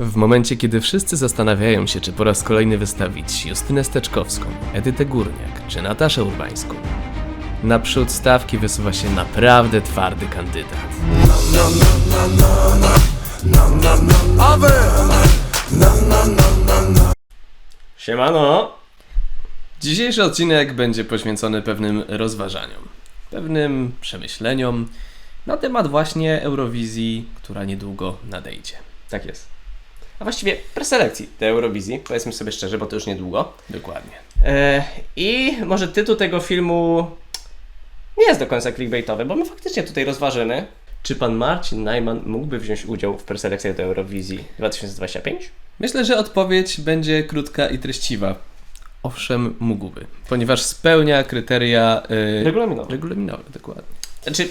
W momencie, kiedy wszyscy zastanawiają się, czy po raz kolejny wystawić Justynę Steczkowską, Edytę Górniak czy Nataszę Urbańską, naprzód stawki wysuwa się naprawdę twardy kandydat. Siemano! Dzisiejszy odcinek będzie poświęcony pewnym rozważaniom, pewnym przemyśleniom na temat właśnie Eurowizji, która niedługo nadejdzie. Tak jest. A właściwie preselekcji tej Eurowizji, powiedzmy sobie szczerze, bo to już niedługo. Dokładnie. E, I może tytuł tego filmu nie jest do końca clickbaitowy, bo my faktycznie tutaj rozważymy, czy pan Marcin Najman mógłby wziąć udział w preselekcjach do Eurowizji 2025? Myślę, że odpowiedź będzie krótka i treściwa. Owszem, mógłby, ponieważ spełnia kryteria yy, Regulaminowy. regulaminowe, dokładnie. Znaczy,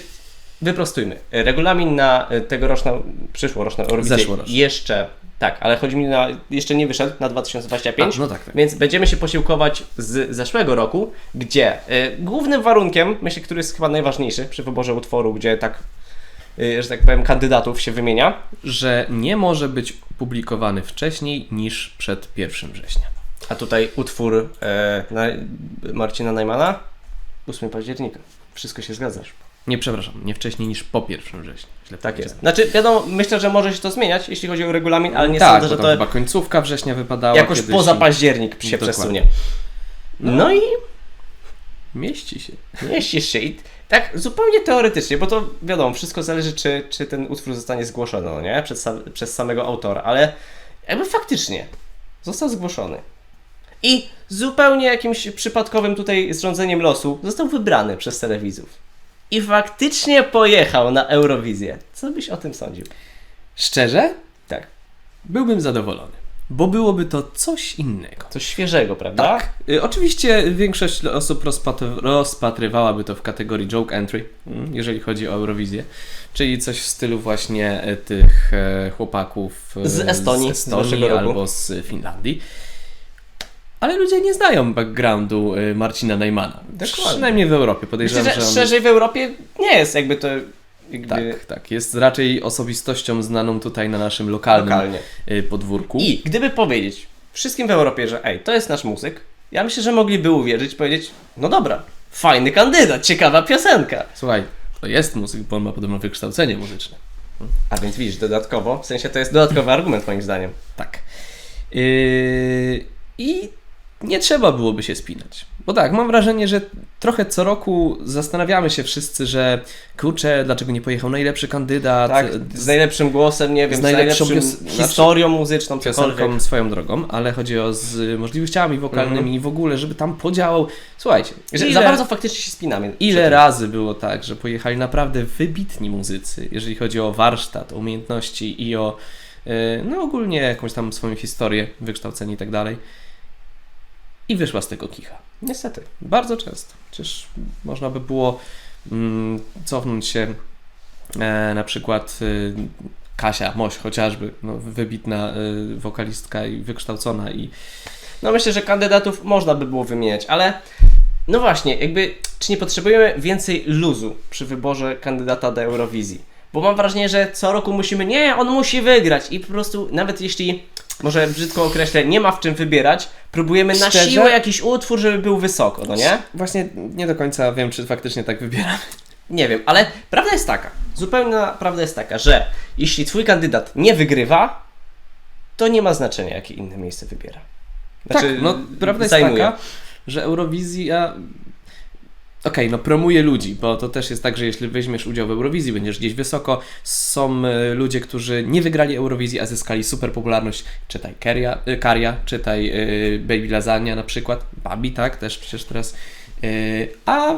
wyprostujmy. Regulamin na e, tegoroczną, przyszłoroczną Eurowizję Zeszłoroczną. jeszcze, tak, ale chodzi mi na, jeszcze nie wyszedł na 2025. A, no tak, tak. Więc będziemy się posiłkować z zeszłego roku, gdzie y, głównym warunkiem, myślę, który jest chyba najważniejszy przy wyborze utworu, gdzie tak, y, że tak powiem, kandydatów się wymienia, Że nie może być publikowany wcześniej niż przed 1 września. a tutaj utwór y, na, Marcina Najmana 8 października. Wszystko się zgadza. Nie, przepraszam, nie wcześniej niż po 1 września. Źle Tak jest. Znaczy, wiadomo, myślę, że może się to zmieniać, jeśli chodzi o regulamin, ale nie tak, sądzę, że to chyba końcówka września wypadała jakoś kiedyś poza i październik się Dokładnie. przesunie. No i Mieści się. Mieścisz się i tak zupełnie teoretycznie, bo to wiadomo, wszystko zależy, czy, czy ten utwór zostanie zgłoszony, no nie? Przez, sam, przez samego autora, ale jakby faktycznie został zgłoszony. I zupełnie jakimś przypadkowym tutaj zrządzeniem losu został wybrany przez telewizów. I faktycznie pojechał na Eurowizję. Co byś o tym sądził? Szczerze? Tak. Byłbym zadowolony, bo byłoby to coś innego. Coś świeżego, prawda? Tak. Y, Oczywiście większość osób rozpatry, rozpatrywałaby to w kategorii joke entry, mm, jeżeli chodzi o Eurowizję, czyli coś w stylu właśnie e, tych e, chłopaków e, Z Estonii, z Estonii roku. albo z Finlandii. Ale ludzie nie znają backgroundu e, Marcina Najmana. Dokładnie. Przynajmniej w Europie. Myślę, Podejrzewam, że że on... szerzej w Europie nie jest jakby to jakby Tak, tak. Jest raczej osobistością znaną tutaj na naszym lokalnym lokalnie. e, podwórku. I gdyby powiedzieć wszystkim w Europie, że ej, to jest nasz muzyk, ja myślę, że mogliby uwierzyć, powiedzieć, no dobra, fajny kandydat, ciekawa piosenka. Słuchaj, to jest muzyk, bo on ma podobno wykształcenie muzyczne. A więc widzisz, dodatkowo, w sensie to jest dodatkowy argument moim zdaniem. Tak. Yy, I nie trzeba byłoby się spinać. Bo tak, mam wrażenie, że trochę co roku zastanawiamy się wszyscy, że kurczę, dlaczego nie pojechał najlepszy kandydat, Tak, z najlepszym głosem, nie wiem, z, najlepszą historią muzyczną, piosenką swoją drogą, ale chodzi o z możliwościami wokalnymi i w ogóle, żeby tam podziałał. Słuchajcie, Że ile, za bardzo faktycznie się spinamy. ile razy było tak, że pojechali naprawdę wybitni muzycy, jeżeli chodzi o warsztat, o umiejętności i o yy, no ogólnie jakąś tam swoją historię, wykształcenie i tak dalej. I wyszła z tego kicha. Niestety. Bardzo często. Przecież można by było mm, cofnąć się e, na przykład y, Kasia Moś chociażby, no, wybitna y, wokalistka i wykształcona i No myślę, że kandydatów można by było wymieniać, ale no właśnie, jakby czy nie potrzebujemy więcej luzu przy wyborze kandydata do Eurowizji? Bo mam wrażenie, że co roku musimy, nie, on musi wygrać i po prostu nawet jeśli, może brzydko określę, nie ma w czym wybierać, próbujemy na Szczerze? siłę jakiś utwór, żeby był wysoko, no nie? Właśnie nie do końca wiem, czy faktycznie tak wybieramy. Nie wiem, ale prawda jest taka, zupełna prawda jest taka, że jeśli twój kandydat nie wygrywa, to nie ma znaczenia, jakie inne miejsce wybiera. tak, no prawda jest zajmuje. taka, że Eurowizja Okej, no promuje ludzi, bo to też jest tak, że jeśli weźmiesz udział w Eurowizji, będziesz gdzieś wysoko, są e, ludzie, którzy nie wygrali Eurowizji, a zyskali super popularność, czytaj Karia, e, Karia czytaj e, Baby Lasagna na przykład, Babi, tak, też przecież teraz, a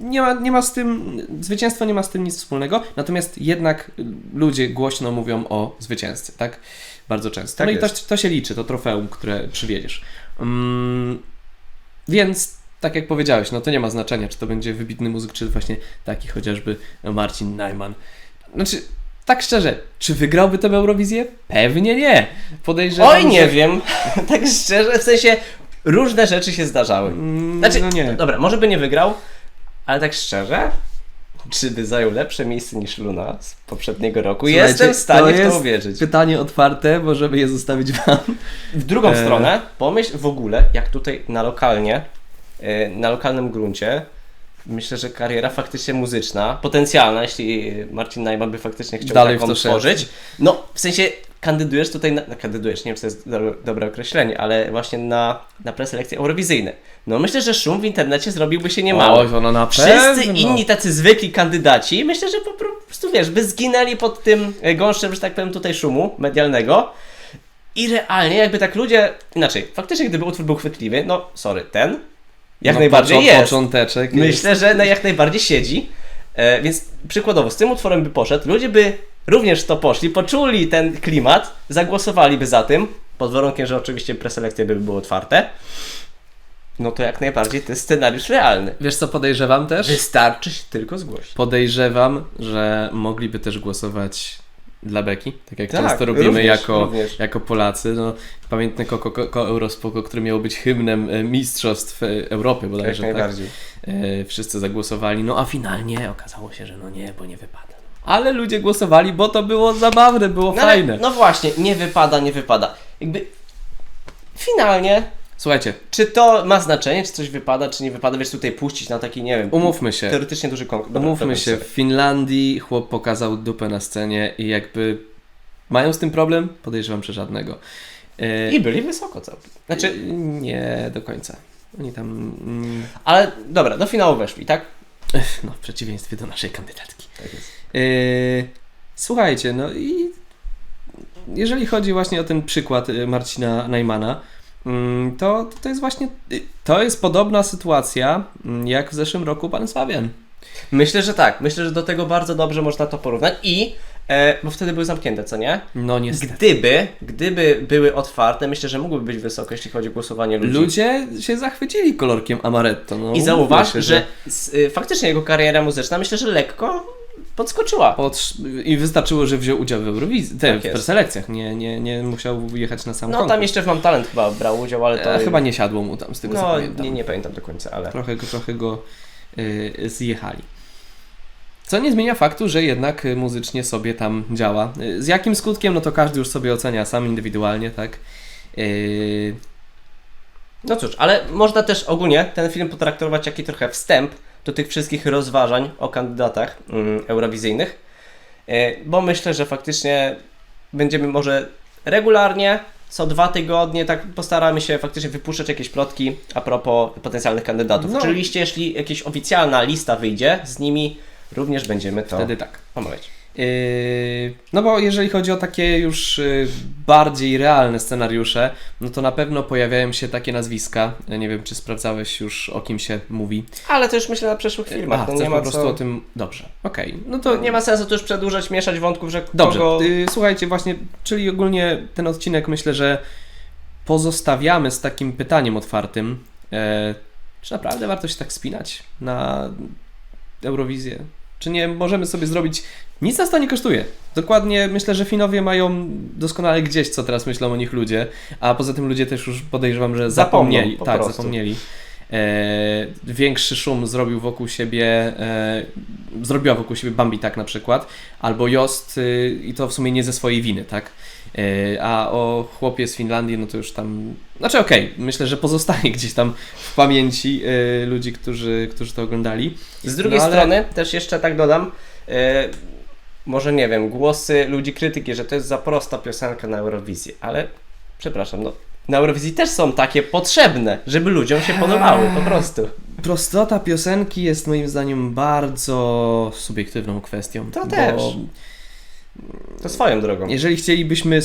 nie ma, nie ma z tym, zwycięstwo nie ma z tym nic wspólnego, natomiast jednak ludzie głośno mówią o zwycięzcy, tak, bardzo często. Tak no i to, jest. to się liczy, to trofeum, które przywiedziesz. Mm, więc tak jak powiedziałeś, no to nie ma znaczenia, czy to będzie wybitny muzyk, czy właśnie taki chociażby Marcin Najman. Znaczy, tak szczerze, czy wygrałby tę Eurowizję? Pewnie nie. Podejrzewam, Oj, nie że... wiem. tak szczerze, w sensie różne rzeczy się zdarzały. Mm, Znaczy, no nie. dobra, może by nie wygrał, ale tak szczerze, czy zajął lepsze miejsce niż Luna z poprzedniego roku. Słuchajcie, Jestem w stanie to w to jest uwierzyć. Pytanie otwarte, możemy je zostawić Wam. W drugą E. stronę, pomyśl w ogóle, jak tutaj na lokalnie, na lokalnym gruncie, myślę, że kariera faktycznie muzyczna, potencjalna, jeśli Marcin Najman by faktycznie chciał Dalej taką tworzyć. No, w sensie kandydujesz tutaj, na, no, kandydujesz, nie wiem, czy to jest dobre, dobre określenie, ale właśnie na, na preselekcje eurowizyjne. No myślę, że szum w internecie zrobiłby się niemały. Oj, ono na Wszyscy pewno. inni tacy zwykli kandydaci, myślę, że po prostu, wiesz, by zginęli pod tym e, gąszczem, że tak powiem, tutaj szumu medialnego. I realnie, jakby tak ludzie, inaczej, faktycznie gdyby utwór był chwytliwy, no sorry, ten jak No, najbardziej jest. Począteczek jest. Myślę, że na jak najbardziej siedzi. E, więc przykładowo, z tym utworem by poszedł, ludzie by również to poszli, poczuli ten klimat, zagłosowaliby za tym, pod warunkiem, że oczywiście preselekcje by były otwarte. No to jak najbardziej to jest scenariusz realny. Wiesz co podejrzewam też? Wystarczy się tylko zgłosić. Podejrzewam, że mogliby też głosować dla Beki, tak jak Tak, często robimy również, jako, również. jako Polacy. No, pamiętne Koko ko, ko Eurospoko, które miało być hymnem e, Mistrzostw e, Europy bodajże, tak? najbardziej. E, wszyscy zagłosowali, no a finalnie okazało się, że no nie, bo nie wypada. Ale ludzie głosowali, bo to było zabawne, było No, ale- fajne. no właśnie, nie wypada, nie wypada. Jakby finalnie, Słuchajcie, czy to ma znaczenie, czy coś wypada, czy nie wypada, wiesz, tutaj puścić na taki, nie wiem, umówmy się. teoretycznie duży konkurs. Umówmy się, w Finlandii chłop pokazał dupę na scenie i jakby mają z tym problem? Podejrzewam, że żadnego. E, I byli wysoko całkiem. Znaczy, nie do końca. Oni tam, ale dobra, do finału weszli, tak? no w przeciwieństwie do naszej kandydatki. Tak jest. E, słuchajcie, no i jeżeli chodzi właśnie o ten przykład e, Marcina Najmana, to to jest właśnie, to jest podobna sytuacja mm, jak w zeszłym roku pan Sławian. Myślę, że tak. Myślę, że do tego bardzo dobrze można to porównać i, e, bo wtedy były zamknięte, co nie? No niestety. Gdyby, gdyby były otwarte, myślę, że mogłyby być wysoko, jeśli chodzi o głosowanie ludzi. Ludzie się zachwycili kolorkiem amaretto. No, I zauważ, się, że s- y, faktycznie jego kariera muzyczna myślę, że lekko podskoczyła. Pod... I wystarczyło, że wziął udział w Eurowizji, te, Tak w preselekcjach, nie, nie, nie musiał jechać na sam No konkurs. tam jeszcze w Mam Talent chyba brał udział, ale to... E, chyba nie siadło mu tam, z tego No, nie, nie pamiętam do końca, ale... Trochę, go- trochę go y, zjechali. Co nie zmienia faktu, że jednak muzycznie sobie tam działa. Y, Z jakim skutkiem, no to każdy już sobie ocenia sam indywidualnie, tak? Y, No cóż, ale można też ogólnie ten film potraktować jako trochę wstęp do tych wszystkich rozważań o kandydatach mm, eurowizyjnych, E, bo myślę, że faktycznie będziemy może regularnie, co dwa tygodnie, tak postaramy się faktycznie wypuszczać jakieś plotki a propos potencjalnych kandydatów. No. Oczywiście, jeśli jakaś oficjalna lista wyjdzie z nimi, również będziemy to wtedy tak. omawiać. Yy, No bo jeżeli chodzi o takie już yy, bardziej realne scenariusze, no to na pewno pojawiają się takie nazwiska. Nie wiem, czy sprawdzałeś już o kim się mówi. Ale to już myślę na przyszłych filmach. A, no nie ma po prostu co... o tym. Dobrze, okej. No to nie ma sensu tu już przedłużać, mieszać wątków, że Dobrze, kogo... yy, słuchajcie, właśnie, czyli ogólnie ten odcinek myślę, że pozostawiamy z takim pytaniem otwartym. E, czy naprawdę warto się tak spinać na Eurowizję? Czy nie możemy sobie zrobić. Nic nas to nie kosztuje. Dokładnie myślę, że Finowie mają doskonale gdzieś, co teraz myślą o nich ludzie, a poza tym ludzie też już podejrzewam, że zapomnieli. po tak, prostu. zapomnieli. E, większy szum zrobił wokół siebie, e, zrobiła wokół siebie Bambi tak na przykład, albo Jost y, i to w sumie nie ze swojej winy, tak? E, a o chłopie z Finlandii, no to już tam, znaczy okej, myślę, że pozostanie gdzieś tam w pamięci e, ludzi, którzy, którzy to oglądali. Z drugiej No, ale- strony, też jeszcze tak dodam, e, może nie wiem, głosy ludzi krytyki, że to jest za prosta piosenka na Eurowizji, ale przepraszam, no na Eurowizji też są takie potrzebne, żeby ludziom się podobały, po prostu. Prostota piosenki jest moim zdaniem bardzo subiektywną kwestią. To też. To swoją drogą. Jeżeli chcielibyśmy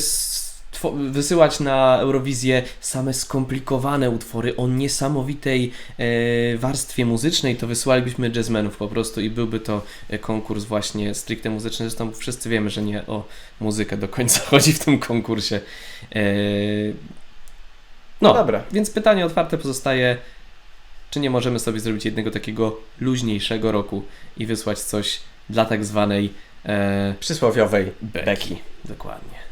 wysyłać na Eurowizję same skomplikowane utwory o niesamowitej e, warstwie muzycznej, to wysyłalibyśmy jazzmenów po prostu i byłby to e, konkurs właśnie stricte muzyczny. Zresztą wszyscy wiemy, że nie o muzykę do końca chodzi w tym konkursie. E, no, Dobra. więc pytanie otwarte pozostaje, czy nie możemy sobie zrobić jednego takiego luźniejszego roku i wysłać coś dla tak zwanej e, Przysłowiowej Beki. Beki. Dokładnie.